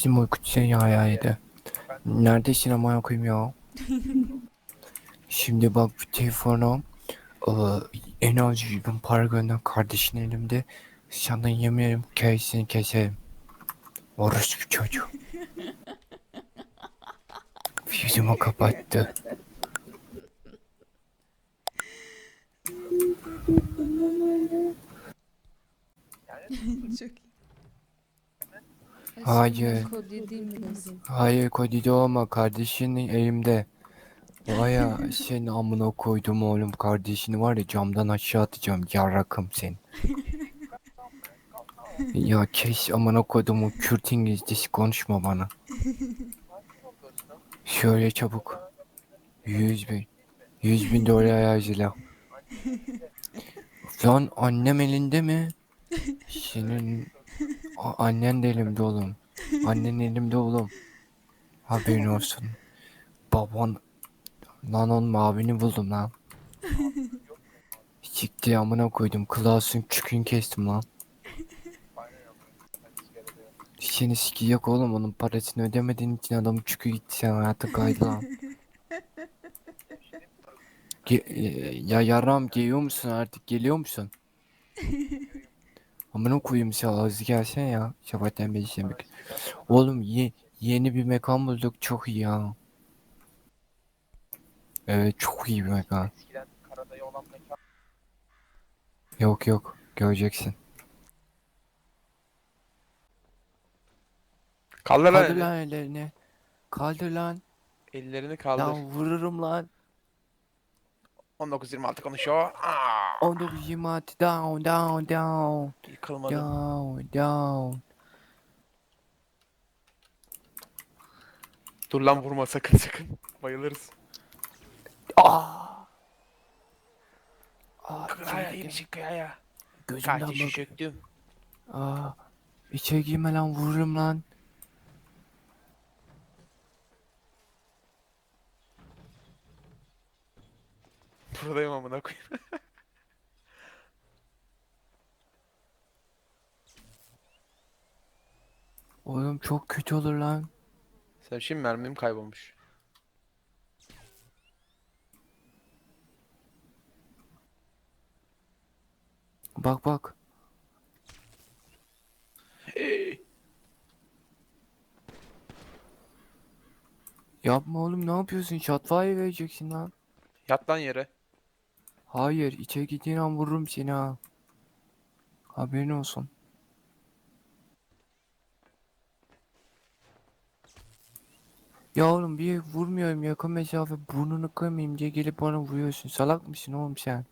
Bizim Aykut seni ayağıydı. Neredesin amına koyayım ya? Şimdi bak bu telefonu ıı, en az 100 bin para gönder kardeşin elimde. Senden yemin ederim kesini keserim. Orospu çocuğu. Yüzümü kapattı. Çok iyi. Hayır. Hayır Kodide olma kardeşinin elimde. Vaya sen amına koydum oğlum kardeşini var ya camdan aşağı atacağım yarrakım sen. ya kes amına koydum o Kürt İngilizcesi konuşma bana. Şöyle çabuk. 100 bin. 100 bin dolar hazırla. Lan annem elinde mi? Senin A- annen de elimde oğlum. Annen elimde oğlum. Haberin olsun. Baban lan onun abini buldum lan. Sikti amına koydum. Klasın çükün kestim lan. Seni sikecek oğlum onun parasını ödemediğin için adamın çükü gitti sen hayatın kaydı lan. Ge- e, ya yaram geliyor musun artık geliyor musun? Amına koyayım sen az gelsene ya. Sabahtan beri bek- Oğlum ye yeni bir mekan bulduk çok iyi ya. Evet çok iyi bir mekan. Yok yok göreceksin. Kaldır lan Kaldır elini. lan ellerini. Kaldır lan. Ellerini kaldır. Lan vururum lan. 19-26 konuşuyor. Aa, 19 26 down down down. yıkılmadı. Down down. Dur lan vurma sakın sakın. Bayılırız. Aa. Aa, Kıyaya içeri yeni girme. çık kıyaya. Gözümden Kardeşi bak. çöktüm. Aa. İçeri girme lan vururum lan. Buradayım amına koyayım. Oğlum çok kötü olur lan. Sen şimdi mermim kaybolmuş. Bak bak. Hey. Yapma oğlum ne yapıyorsun? Shotfire vereceksin lan. Yat lan yere. Hayır içeri gittiğin an vururum seni ha. Haberin olsun. Ya oğlum bir vurmuyorum yakın mesafe burnunu kırmayayım diye gelip bana vuruyorsun. Salak mısın oğlum sen?